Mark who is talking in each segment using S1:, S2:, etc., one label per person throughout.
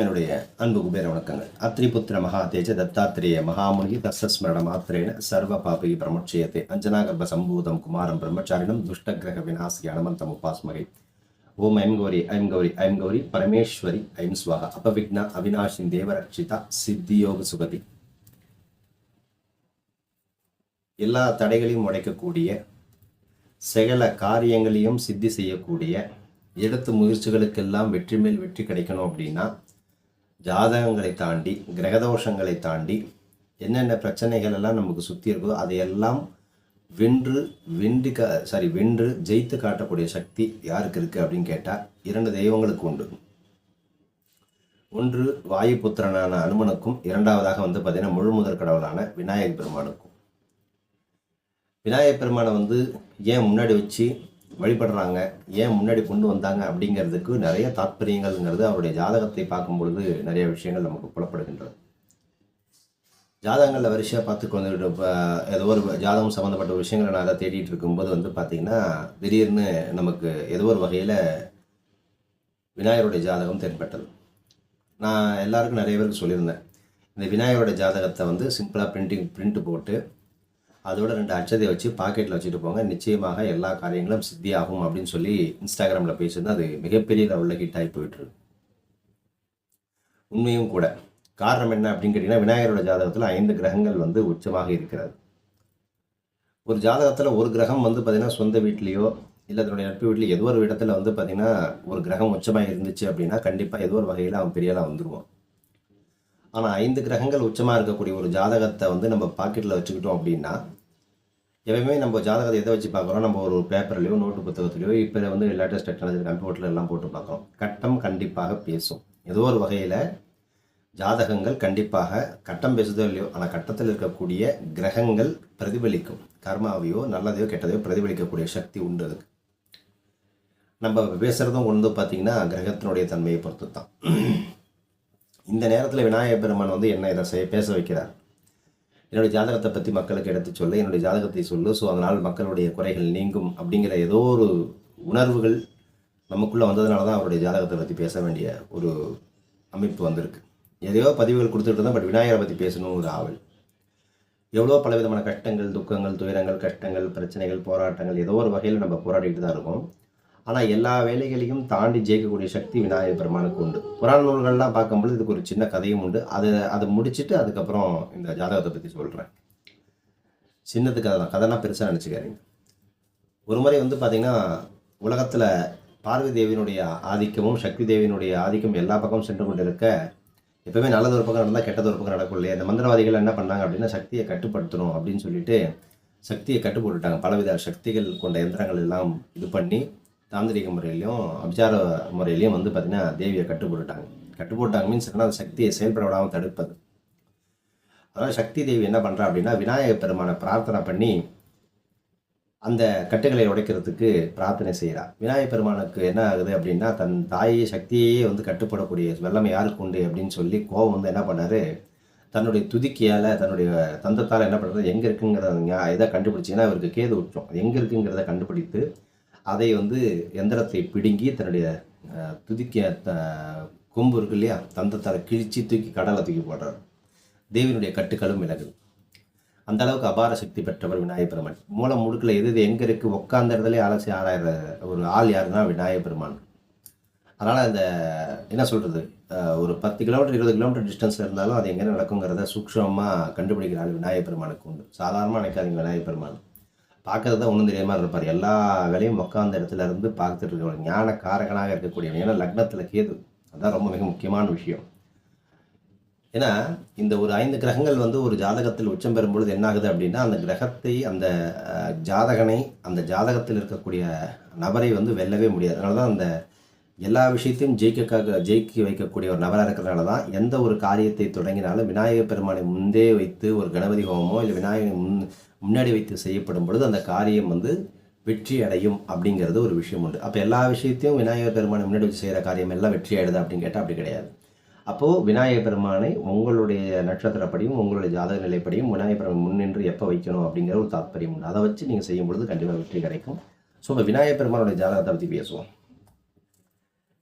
S1: அனைவருக்கும் என்னுடைய அன்பு குபேர வணக்கங்கள். அத்ரிபுத்திர மகாதேஜ தத்தாத்திரேய மகாமுனி தசஸ்மரண மாத்திரேன சர்வ பாபகி பிரமட்சயத்தை அஞ்சனாகர்ப சம்பூதம் குமாரம் பிரம்மச்சாரிணம் துஷ்டகிரக விநாசி அனமந்தம் உபாஸ்மகை ஓம் ஐம் கௌரி ஐம் கௌரி ஐம் கௌரி பரமேஸ்வரி ஐம் ஸ்வாகா அபவிக்னா அவினாஷின் தேவரட்சிதா சித்தியோக சுகதி எல்லா தடைகளையும் உடைக்கக்கூடிய சகல காரியங்களையும் சித்தி செய்யக்கூடிய எடுத்த முயற்சிகளுக்கெல்லாம் வெற்றி மேல் வெற்றி கிடைக்கணும் அப்படின்னா ஜாதகங்களை தாண்டி கிரகதோஷங்களை தாண்டி என்னென்ன பிரச்சனைகள் எல்லாம் நமக்கு சுற்றி இருக்கோ அதையெல்லாம் வென்று வென்று கா சாரி வென்று ஜெயித்து காட்டக்கூடிய சக்தி யாருக்கு இருக்குது அப்படின்னு கேட்டால் இரண்டு தெய்வங்களுக்கு உண்டு. ஒன்று வாயுபுத்திரனான அனுமனுக்கும் இரண்டாவதாக வந்து பார்த்தீங்கன்னா முழு முதற் கடவுளான விநாயகர் பெருமானுக்கும். விநாயகர் பெருமானை வந்து ஏன் முன்னாடி வச்சு வழிபடுறாங்க. ஏன் முன்னாடி கொண்டு வந்தாங்க அப்படிங்கிறதுக்கு நிறைய தாற்பயங்கள்ங்கிறது அவருடைய ஜாதகத்தை பார்க்கும் பொழுது நிறைய விஷயங்கள் நமக்கு புலப்படுகின்றது. ஜாதகங்களில் வரிசையாக பார்த்து கொண்டு இப்போ ஏதோ ஒரு ஜாதகம் சம்மந்தப்பட்ட விஷயங்களை நான் அதை தேடிட்டு இருக்கும்போது வந்து பார்த்திங்கன்னா திடீர்னு நமக்கு ஏதோ ஒரு வகையில் விநாயகருடைய ஜாதகம் தென்பட்டது. நான் எல்லாருக்கும் நிறைய பேருக்கு சொல்லியிருந்தேன். இந்த விநாயகரோட ஜாதகத்தை வந்து சிம்பிளாக பிரிண்டிங் பிரிண்ட் போட்டு அதோட ரெண்டு அச்சதை வச்சு பாக்கெட்டில் வச்சுட்டு போங்க. நிச்சயமாக எல்லா காரியங்களும் சித்தியாகும் அப்படின்னு சொல்லி இன்ஸ்டாகிராமில் பேசியிருந்தேன் அது மிகப்பெரிய லெவலில் ஹிட் ஆகி போயிட்டுருக்கு. உண்மையும் கூட. காரணம் என்ன அப்படின்னு கேட்டிங்கன்னா விநாயகரோட ஜாதகத்தில் ஐந்து கிரகங்கள் வந்து உச்சமாக இருக்கிறது. ஒரு ஜாதகத்தில் ஒரு கிரகம் வந்து பார்த்திங்கன்னா சொந்த வீட்லேயோ இல்லை அதனுடைய நட்பு வீட்லேயோ ஏதோ ஒரு இடத்துல வந்து பார்த்திங்கன்னா ஒரு கிரகம் உச்சமாக இருந்துச்சு அப்படின்னா கண்டிப்பாக ஏதோ ஒரு வகையில் அவன் பெரியலாம் வந்துடுவான் ஆனால் ஐந்து கிரகங்கள் உச்சமாக இருக்கக்கூடிய ஒரு ஜாதகத்தை வந்து நம்ம பாக்கெட்டில் வச்சுக்கிட்டோம் அப்படின்னா எப்பயுமே நம்ம ஜாதகத்தை எதை வச்சு பார்க்குறோம்? நம்ம ஒரு பேப்பர்லையோ நோட்டு புத்தகத்துலையோ இப்போ வந்து லேட்டஸ்ட் டெக்னாலஜி கம்ப்யூட்டர்ல எல்லாம் போட்டு பார்க்குறோம். கட்டம் கண்டிப்பாக பேசும். ஏதோ ஒரு வகையில் ஜாதகங்கள் கண்டிப்பாக கட்டம் பேசுதோ இல்லையோ ஆனால் கட்டத்தில் இருக்கக்கூடிய கிரகங்கள் பிரதிபலிக்கும். கர்மாவையோ நல்லதையோ கெட்டதையோ பிரதிபலிக்கக்கூடிய சக்தி உண்டு அதுக்கு. நம்ம பேசுகிறதும் வந்து பார்த்திங்கன்னா கிரகத்தினுடைய தன்மையை பொறுத்து தான் இந்த நேரத்தில் விநாயகர் பெருமான் வந்து என்ன இதை செய்ய பேச வைக்கிறார்? என்னுடைய ஜாதகத்தை பற்றி மக்களுக்கு எடுத்து சொல்ல என்னுடைய ஜாதகத்தை சொல்லு ஸோ அதனால் மக்களுடைய குறைகள் நீங்கும் அப்படிங்கிற ஏதோ ஒரு உணர்வுகள் நமக்குள்ளே வந்ததுனால தான் அவருடைய ஜாதகத்தை பற்றி பேச வேண்டிய ஒரு அமைப்பு வந்திருக்கு. எதையோ பதிவுகள் கொடுத்துட்டு தான் பட் விநாயகரை பற்றி பேசணும் ஒரு ஆவல். எவ்வளோ பலவிதமான கஷ்டங்கள் துக்கங்கள் துயரங்கள் கஷ்டங்கள் பிரச்சனைகள் போராட்டங்கள் ஏதோ ஒரு வகையில் நம்ம போராடிட்டு தான் இருக்கோம். ஆனால் எல்லா வேலைகளையும் தாண்டி ஜெயிக்கக்கூடிய சக்தி விநாயகர் பெருமானுக்கு உண்டு. புராண நூல்கள்லாம் பார்க்கும்போது இதுக்கு ஒரு சின்ன கதையும் உண்டு. அதை அதை முடிச்சுட்டு அதுக்கப்புறம் இந்த ஜாதகத்தை பற்றி சொல்கிறேன் சின்னது கதை தான். கதைனா பெருசாக நினச்சிக்காதீங்க. ஒரு முறை வந்து பார்த்திங்கன்னா உலகத்தில் பார்வதி தேவியினுடைய ஆதிக்கமும் சக்தி தேவியினுடைய ஆதிக்கம் எல்லா பக்கமும் சென்று கொண்டு இருக்க எப்பவுமே நல்லது ஒரு பக்கம் நடந்தால் கெட்டது ஒரு பக்கம் நடக்கும் இல்லையா இந்த மந்திரவாதிகள் என்ன பண்ணாங்க அப்படின்னா சக்தியை கட்டுப்படுத்தணும் அப்படின்னு சொல்லிட்டு சக்தியை கட்டுப்பட்டுட்டாங்க. பலவித சக்திகள் கொண்ட எந்திரங்கள் எல்லாம் இது பண்ணி தாந்திரிக முறையிலையும் அபிச்சார முறையிலையும் வந்து பார்த்திங்கன்னா தேவியை கட்டுப்பட்டுட்டாங்க. கட்டுப்போட்டாங்க மீன்ஸ் என்ன அந்த சக்தியை செயல்பட விடாமல் தடுப்பது. அதனால் சக்தி தேவி என்ன பண்ணுறா அப்படின்னா விநாயகர் பெருமானை பிரார்த்தனை பண்ணி அந்த கட்டுகளை உடைக்கிறதுக்கு பிரார்த்தனை செய்கிறா விநாயகர் பெருமானுக்கு என்ன ஆகுது அப்படின்னா தன் தாயை சக்தியையே வந்து கட்டுப்படக்கூடிய வெள்ளமை யாருக்கு உண்டு அப்படின்னு சொல்லி கோபம் வந்து என்ன பண்ணார்? தன்னுடைய துதிக்கியால் தன்னுடைய தந்தத்தால் என்ன பண்ணுறது எங்கே இருக்குங்கிறத இதை கண்டுபிடிச்சிங்கன்னா அவருக்கு கேது விட்டுரும் எங்கே இருக்குங்கிறத கண்டுபிடித்து அதை வந்து எந்திரத்தை பிடுங்கி தன்னுடைய துதிக்க த கொம்பு இருக்கு இல்லையா? தந்தத்தால் கிழித்து தூக்கி கடலை தூக்கி போடுறார். தேவியினுடைய கட்டுக்களும் விலகுது. அந்த அளவுக்கு அபார சக்தி பெற்றவர் விநாயகர் பெருமான். மூலம் முடுக்கில் எது எது எங்கே இருக்குது உட்காந்த இடத்துல அலசி ஆராயிற ஒரு ஆள் யாருன்னா விநாயகர் பெருமான். அதனால் அந்த என்ன சொல்கிறது ஒரு பத்து கிலோமீட்டர் இருபது கிலோமீட்டர் டிஸ்டன்ஸில் இருந்தாலும் அது எங்கே நடக்குங்கிறத சூக்ஷமாக கண்டுபிடிக்கிற ஆள் பெருமானுக்கு உண்டு. சாதாரணமாக நினைக்காதீங்க விநாயகர் பெருமான். பார்க்கறது தான் ஒன்றும் தெரியாமல் இருப்பார். எல்லா வேலையும் உட்காந்த இடத்துல இருந்து பார்த்துட்டு இருக்க ஞான காரகனாக இருக்கக்கூடிய ஏன்னா லக்னத்தில் கேது. அதுதான் ரொம்ப மிக முக்கியமான விஷயம். ஏன்னா இந்த ஒரு ஐந்து கிரகங்கள் வந்து ஒரு ஜாதகத்தில் உச்சம் பெறும்பொழுது என்ன ஆகுது அப்படின்னா அந்த கிரகத்தை அந்த ஜாதகனை அந்த ஜாதகத்தில் இருக்கக்கூடிய நபரை வந்து வெல்லவே முடியாது. அதனால தான் அந்த எல்லா விஷயத்தையும் ஜெயிக்க ஜெயிக்க வைக்கக்கூடிய ஒரு நபராக இருக்கிறனால தான் எந்த ஒரு காரியத்தை தொடங்கினாலும் விநாயகர் பெருமானை முந்தே வைத்து ஒரு கணபதி ஹோமமோ இல்லை விநாயகரை முன் முன்னாடி வைத்து செய்யப்படும் பொழுது அந்த காரியம் வந்து வெற்றி அடையும் அப்படிங்கிறது ஒரு விஷயம் உண்டு. அப்போ எல்லா விஷயத்தையும் விநாயகர் பெருமானை முன்னாடி வச்சு செய்கிற காரியம் எல்லாம் வெற்றி ஆகிடுது அப்படின்னு கேட்டால் அப்படி கிடையாது. அப்போது விநாயகர் பெருமானை உங்களுடைய நட்சத்திரப்படியும் உங்களுடைய ஜாதக நிலைப்படியும் விநாயகர் பெருமான் முன்னின்று எப்போ வைக்கணும் அப்படிங்கிற ஒரு தாற்பயம் உண்டு. அதை வச்சு நீங்கள் செய்யும் பொழுது கண்டிப்பாக வெற்றி கிடைக்கும். ஸோ இப்போ விநாயகர் பெருமானுடைய ஜாதகத்தை பற்றி பேசுவோம்.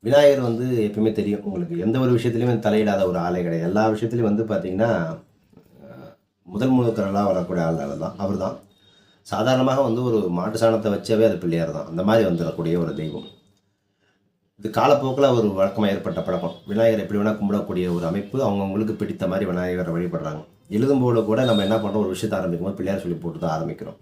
S1: விநாயகர் வந்து எப்பயுமே தெரியும். உங்களுக்கு எந்த ஒரு விஷயத்துலையுமே தலையிடாத ஒரு ஆலை கிடையாது. எல்லா விஷயத்துலையும் வந்து பார்த்தீங்கன்னா முதல் முழுக்கரெல்லாம் வரக்கூடிய ஆள் அவர் தான் அவர் தான் சாதாரணமாக வந்து ஒரு மாட்டு சாணத்தை வச்சவே அது பிள்ளையார் தான் அந்த மாதிரி வந்துடக்கூடிய ஒரு தெய்வம். இது காலப்போக்கில் ஒரு வழக்கமாக ஏற்பட்ட பழக்கம். விநாயகர் எப்படி வேணால் கும்பிடக்கூடிய ஒரு அமைப்பு அவங்கவுங்களுக்கு பிடித்த மாதிரி விநாயகரை வழிபடுறாங்க. எழுதும்போது கூட நம்ம என்ன பண்ணுறோம் ஒரு விஷயத்தை ஆரம்பிக்கும் போது பிள்ளையார் சொல்லி போட்டு தான் ஆரம்பிக்கிறோம்.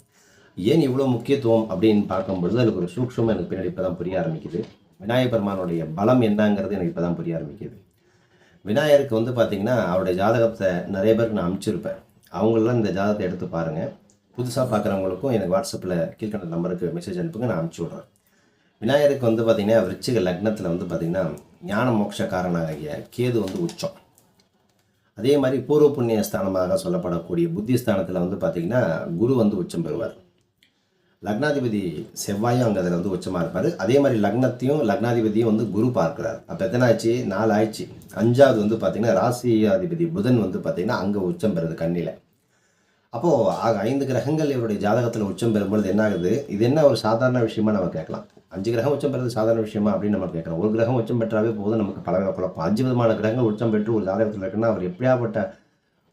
S1: ஏன் இவ்வளோ முக்கியத்துவம் அப்படின்னு பார்க்கும்பொழுது அதுக்கு ஒரு சூக்ஷம் எனக்கு பின்னாடி இப்போ தான் புரிய ஆரம்பிக்குது. விநாயகர் பெருமானுடைய பலம் என்னங்கிறது எனக்கு இப்போ தான் புரிய ஆரம்பிக்குது. விநாயகருக்கு வந்து பார்த்திங்கன்னா அவருடைய ஜாதகத்தை நிறைய பேருக்கு நான் அனுப்பிச்சிருப்பேன் அவங்களெலாம் இந்த ஜாதகத்தை எடுத்து பாருங்கள் புதுசாக பார்க்குறவங்களுக்கும் எனக்கு வாட்ஸ்அப்பில் கீழ்கண்ட நம்பருக்கு மெசேஜ் அனுப்புங்க நான் அனுப்பிச்சி விட்றேன். விநாயகருக்கு வந்து பார்த்திங்கன்னா விருச்சிக லக்னத்தில் வந்து பார்த்திங்கன்னா ஞான மோட்சக்காரனாகிய கேது வந்து உச்சம். அதே மாதிரி பூர்வ புண்ணிய ஸ்தானமாக சொல்லப்படக்கூடிய புத்தி ஸ்தானத்தில் வந்து பார்த்திங்கன்னா குரு வந்து உச்சம் பெறுவார். லக்னாதிபதி செவ்வாயும் அங்கே அதில் வந்து உச்சமாக இருப்பார். அதே மாதிரி லக்னத்தையும் லக்னாதிபதியும் வந்து குரு பார்க்குறாரு. அப்போ எத்தனை ஆச்சு நாலு ஆயிடுச்சு அஞ்சாவது வந்து பார்த்திங்கன்னா ராசியாதிபதி புதன் வந்து பார்த்திங்கன்னா அங்கே உச்சம் பெறுது கண்ணியில் அப்போது ஆக ஐந்து கிரகங்கள் இவருடைய ஜாதகத்தில் உச்சம் பெறும்பொழுது என்ன ஆகுது இது என்ன ஒரு சாதாரண விஷயமா நம்ம கேட்கலாம். அஞ்சு கிரகம் உச்சம் பெறுறது சாதாரண விஷயமா அப்படின்னு நம்ம கேட்குறோம் ஒரு கிரகம் உச்சம் பெற்றாவே போதும் நமக்கு பல குழப்பம். அஞ்சு விதமான கிரகங்கள் உச்சம் பெற்று ஒரு ஜாதகத்தில் இருக்குன்னா அவர் எப்படியாப்பட்ட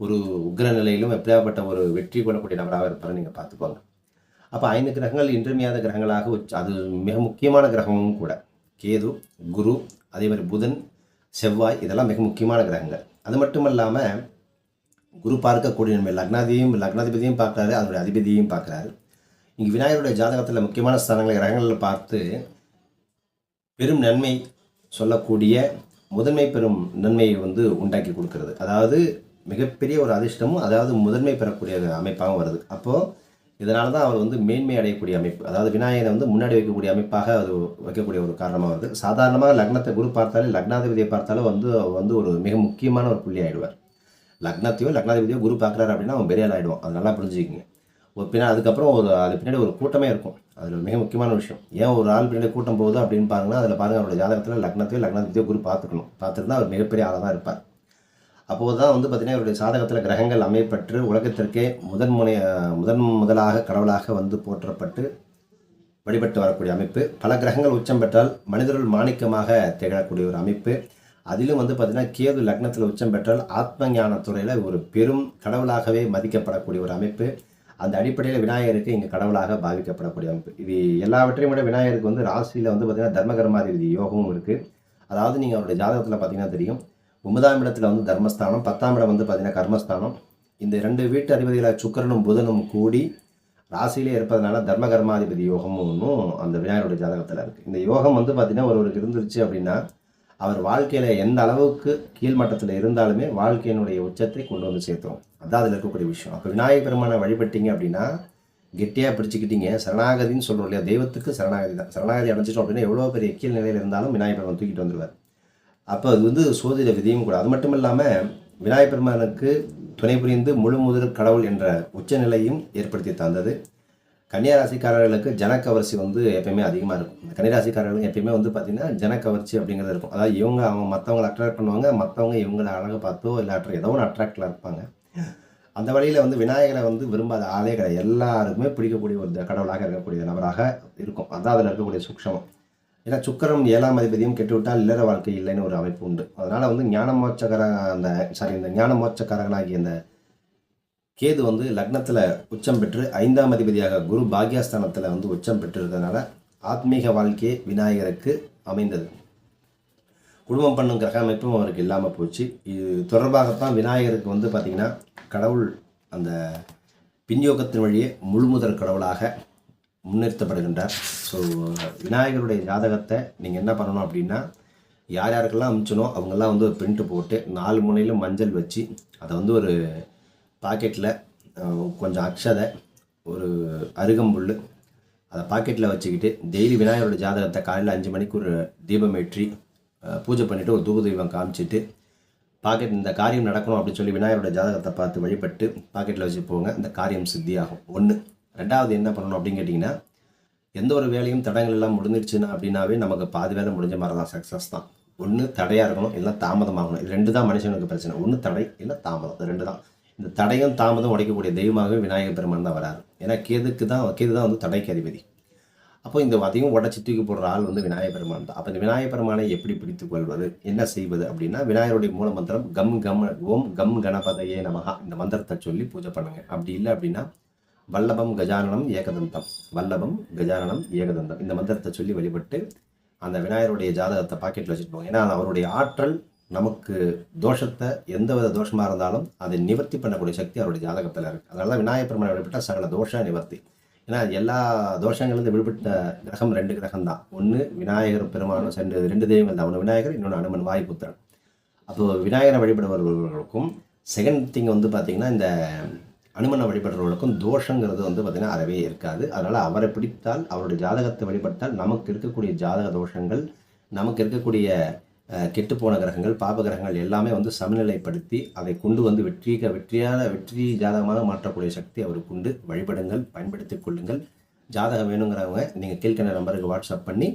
S1: ஒரு உக்ர நிலையிலும் எப்படியாப்பட்ட ஒரு வெற்றி கொள்ளக்கூடிய நபராக இருப்பார் நீங்கள் பார்த்துக்கோங்க. அப்போ ஐந்து கிரகங்கள் இன்றியமையாத கிரகங்களாக அது மிக முக்கியமான கிரகமும் கூட. கேது குரு அதே மாதிரி புதன் செவ்வாய் இதெல்லாம் மிக முக்கியமான கிரகங்கள். அது மட்டும் இல்லாமல் குரு பார்க்கக்கூடிய நன்மை லக்னாதியும் லக்னாதிபதியும் பார்க்குறாரு அதனுடைய அதிபதியையும் பார்க்குறாரு. இங்கே விநாயகருடைய ஜாதகத்தில் முக்கியமான ஸ்தானங்களை கிரகங்களில் பார்த்து பெரும் நன்மை சொல்லக்கூடிய முதன்மை பெறும் நன்மையை வந்து உண்டாக்கி கொடுக்கிறது. அதாவது மிகப்பெரிய ஒரு அதிர்ஷ்டமும் அதாவது முதன்மை பெறக்கூடிய அமைப்பாகவும் வருது. அப்போது இதனால தான் அவர் வந்து மேன்மை அடையக்கூடிய அமைப்பு. அதாவது விநாயகரை வந்து முன்னாடி வைக்கக்கூடிய அமைப்பாக அது வைக்கக்கூடிய ஒரு காரணமாக வருது. சாதாரணமாக லக்னத்தை குரு பார்த்தாலே லக்னாதிபதியை பார்த்தாலும் வந்து அவர் வந்து ஒரு மிக முக்கியமான ஒரு புள்ளி ஆகிடுவார் லக்னத்தையோ லக்னாதிபதியோ குரு பார்க்குறாரு அப்படின்னா அவன் பெரிய ஆள் ஆயிடுவான். அது நல்லா புரிஞ்சுக்கிங்க. ஒரு பின்னா அதுக்கப்புறம் ஒரு அது பின்னாடி ஒரு கூட்டமே இருக்கும். அதில் மிக முக்கியமான விஷயம். ஏன் ஒரு ஆள் பின்னாடி கூட்டம் போகுது அப்படின்னு பாருங்கன்னா அதில் பாருங்கள் அவருடைய ஜாதகத்தில் லக்னத்தையோ லக்னாதிபதியோ குரு பார்த்துக்கணும். பார்த்துருந்தா அவர் மிகப்பெரிய ஆளாக தான் இருப்பார். அப்போது தான் வந்து பார்த்திங்கன்னா இவருடைய சாதகத்தில் கிரகங்கள் அமையப்பட்டு உலகத்திற்கே முதன் முனைய முதன் முதலாக கடவுளாக வந்து போற்றப்பட்டு வழிபட்டு வரக்கூடிய அமைப்பு. பல கிரகங்கள் உச்சம் பெற்றால் மனிதர்கள் மாணிக்கமாக திகழக்கூடிய ஒரு அமைப்பு. அதிலும் வந்து பார்த்திங்கன்னா கேது லக்னத்தில் உச்சம் பெற்றால் ஆத்ம ஞான துறையில் ஒரு பெரும் கடவுளாகவே மதிக்கப்படக்கூடிய ஒரு அமைப்பு. அந்த அடிப்படையில் விநாயகருக்கு இங்கே கடவுளாக பாவிக்கப்படக்கூடிய அமைப்பு. இது எல்லாவற்றையும் விட விநாயகருக்கு வந்து ராசியில் வந்து பார்த்திங்கன்னா தர்மகர்மாதிபதி யோகமும் இருக்குது அதாவது நீங்கள் அவருடைய ஜாதகத்தில் பார்த்தீங்கன்னா தெரியும் ஒன்பதாம் இடத்துல வந்து தர்மஸ்தானம் பத்தாம் இடம் வந்து பார்த்திங்கன்னா கர்மஸ்தானம். இந்த ரெண்டு வீட்டு அதிபதிகளாக சுக்கிரனும் புதனும் கூடி ராசியிலே இருப்பதனால தர்ம கர்மாதிபதி யோகமும் ஒன்றும் அந்த விநாயகருடைய ஜாதகத்தில் இருக்குது இந்த யோகம் வந்து பார்த்திங்கன்னா ஒருவருக்கு இருந்துருச்சு அப்படின்னா அவர் வாழ்க்கையில் எந்த அளவுக்கு கீழ்மட்டத்தில் இருந்தாலுமே வாழ்க்கையினுடைய உச்சத்தை கொண்டு வந்து சேர்த்துரும் அதான் அதில் இருக்கக்கூடிய விஷயம். அப்போ விநாயகர் பெருமானை வழிபட்டீங்க அப்படின்னா கெட்டியாக பிடிச்சிக்கிட்டீங்க சரணாகதின்னு சொல்கிறோம் இல்லையா? தெய்வத்துக்கு சரணாகதி தான். சரணாகதி அடைஞ்சிட்டோம் அப்படின்னா எவ்வளோ பெரிய கீழ் நிலையில் இருந்தாலும் விநாயகர் பெருமான் தூக்கிட்டு வந்துடுவார் அப்போ அது வந்து சோதிட விதியும் கூட. அது மட்டும் இல்லாமல் விநாயகர் பெருமானுக்கு துணை புரிந்து முழு முதல் கடவுள் என்ற உச்சநிலையும் ஏற்படுத்தி தந்தது. கன்னியராசிக்காரர்களுக்கு ஜனக்கவர்ச்சி வந்து எப்பயுமே அதிகமாக இருக்கும். இந்த கன்னிராசிக்காரர்களுக்கு எப்பயுமே வந்து பார்த்திங்கன்னா ஜனக்கவர்ச்சி அப்படிங்கிறது இருக்கும். அதாவது இவங்க அவங்க மற்றவங்களை அட்ராக்ட் பண்ணுவாங்க மற்றவங்க இவங்களை அழகாக பார்த்தோ இல்லை அட்ரா ஏதோ ஒன்று அட்ராக்டில் இருப்பாங்க. அந்த வழியில் வந்து விநாயகரை வந்து விரும்பாத ஆளே கிடையாது. எல்லாருக்குமே பிடிக்கக்கூடிய ஒரு கடவுளாக இருக்கக்கூடிய நபராக இருக்கும். அதான் அதில் இருக்கக்கூடிய சுக்ஷமம். ஏன்னா சுக்கரம் ஏழாம் அதிபதியும் கெட்டுவிட்டால் இல்லற வாழ்க்கை இல்லைன்னு ஒரு அமைப்பு உண்டு. அதனால் வந்து ஞானமோச்சகர அந்த சாரி இந்த ஞான அந்த கேது வந்து லக்னத்தில் உச்சம் பெற்று ஐந்தாம் அதிபதியாக குரு பாக்யஸ்தானத்தில் வந்து உச்சம் பெற்றிருக்கிறதுனால ஆத்மீக வாழ்க்கையே விநாயகருக்கு அமைந்தது. குடும்பம் பண்ணும் கிரக அமைப்பும் அவருக்கு இல்லாமல் போச்சு. இது தொடர்பாகத்தான் விநாயகருக்கு வந்து பார்த்திங்கன்னா கடவுள் அந்த பின்யோகத்தின் வழியே முழுமுதல் கடவுளாக முன்னிறுத்தப்படுகின்றார். ஸோ விநாயகருடைய ஜாதகத்தை நீங்கள் என்ன பண்ணணும் அப்படின்னா யார் யாருக்கெல்லாம் அமிச்சனோ அவங்கெல்லாம் வந்து ஒரு பிரிண்ட்டு போட்டு நாலு முனையிலும் மஞ்சள் வச்சு அதை வந்து ஒரு பாக்கெட்டில் கொஞ்சம் அக்ஷதை ஒரு அருகம்புல் அதை பாக்கெட்டில் வச்சுக்கிட்டு டெய்லி விநாயகரோட ஜாதகத்தை காலையில் அஞ்சு மணிக்கு ஒரு தீபம் ஏற்றி பூஜை பண்ணிவிட்டு ஒரு தூப தெய்வம் காமிச்சிட்டு பாக்கெட் இந்த காரியம் நடக்கணும் அப்படின்னு சொல்லி விநாயகரோட ஜாதகத்தை பார்த்து வழிபட்டு பாக்கெட்டில் வச்சு போங்க. இந்த காரியம் சித்தியாகும். ஒன்று ரெண்டாவது என்ன பண்ணணும் அப்படின்னு கேட்டிங்கன்னா எந்த ஒரு வேலையும் தடங்கள் எல்லாம் முடிஞ்சிருச்சுன்னா அப்படின்னாவே நமக்கு பாதி வேலை முடிஞ்ச மாதிரி தான். சக்ஸஸ் தான். ஒன்று தடையாக இருக்கணும் இல்லை தாமதமாகணும். இது ரெண்டு தான் மனுஷனுக்கு பிரச்சனை. ஒன்று தடை இல்லை தாமதம். இது ரெண்டு தான். இந்த தடையும் தாமதம் உடைக்கக்கூடிய தெய்வமாகவே விநாயகர் பெருமான் தான் வராரு. ஏன்னா கேதுக்கு தான் கேது தான் வந்து தடைக்கு அதிபதி. அப்போ இந்த அதையும் உடச்சி தூக்கி போடுற ஆள் வந்து விநாயகர் பெருமான் தான். அப்போ இந்த விநாயகர் பெருமானை எப்படி பிடித்துக் கொள்வது என்ன செய்வது அப்படின்னா விநாயகருடைய மூல மந்திரம் கம் கம் ஓம் கம் கணபதையே நமகா இந்த மந்திரத்தை சொல்லி பூஜை பண்ணுங்க. அப்படி இல்லை அப்படின்னா வல்லபம் கஜானனம் ஏகதந்தம் வல்லபம் கஜானனம் ஏகதந்தம் இந்த மந்திரத்தை சொல்லி வழிபட்டு அந்த விநாயகருடைய ஜாதகத்தை பாக்கெட்டில் வச்சுட்டு போங்க. ஏன்னா அவருடைய ஆற்றல் நமக்கு தோஷத்தை எந்த வித தோஷமாக இருந்தாலும் அதை நிவர்த்தி பண்ணக்கூடிய சக்தி அவருடைய ஜாதகத்தில் இருக்குது அதனால தான் விநாயகர் பெருமானை வழிபட்டால் சகல தோஷ நிவர்த்தி. ஏன்னா எல்லா தோஷங்கள்லேருந்து விடுபட்ட கிரகம் ரெண்டு கிரகம் தான் ஒன்று விநாயகர் பெருமானும் சென்று ரெண்டு தெய்வங்கள் தான். ஒன்று விநாயகர் இன்னொன்று அனுமன் வாயுபுத்திரன். அப்போது விநாயகரை வழிபடுபவர்களுக்கும் செகண்ட் திங் வந்து பார்த்திங்கன்னா இந்த அனுமனை வழிபடுறவர்களுக்கும் தோஷங்கிறது வந்து பார்த்திங்கன்னா அறவே இருக்காது. அதனால் அவரை பிடித்தால் அவருடைய ஜாதகத்தை வழிபட்டால் நமக்கு இருக்கக்கூடிய ஜாதக தோஷங்கள் நமக்கு இருக்கக்கூடிய கெட்டுப்போன கிரகங்கள் பாப கிரகங்கள் எல்லாமே வந்து சமநிலைப்படுத்தி அதை கொண்டு வந்து வெற்றிக வெற்றியான வெற்றி ஜாதகமாக மாற்றக்கூடிய சக்தி அவருக்கு உண்டு. வழிபடுங்கள் பயன்படுத்திக் கொள்ளுங்கள். ஜாதகம் வேணுங்கிறவங்க நீங்கள் கீழ்கண்ட நம்பருக்கு வாட்ஸ்அப் பண்ணி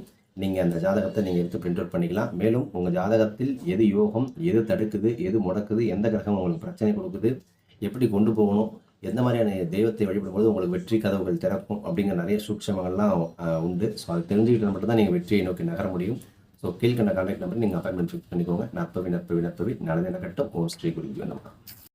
S1: நீங்கள் அந்த ஜாதகத்தை நீங்கள் எடுத்து பிரிண்ட் அவுட் பண்ணிக்கலாம். மேலும் உங்கள் ஜாதகத்தில் எது யோகம் எது தடுக்குது எது முடக்குது எந்த கிரகம் உங்களுக்கு பிரச்சனை கொடுக்குது எப்படி கொண்டு போகணும் எந்த மாதிரியான தெய்வத்தை வழிபடும்போது உங்களுக்கு வெற்றி கதவுகள் திறக்கும் அப்படிங்கிற நிறைய சூட்சமங்கள்லாம் உண்டு. ஸோ அதை தெரிஞ்சுக்கிட்டு மட்டும்தான் நீங்கள் வெற்றியை நோக்கி நகர முடியும். ஸோ கீழ்கண்ட கான்டாக்ட் நம்பர் நீங்கள் அப்பாயின்மெண்ட் ஃபிக்ஸ் பண்ணிக்கோங்க. நற்பவி நற்பவி நற்பவி நல்லது என்ன கட்டும் ஓம் ஸ்ரீ குரு நமகா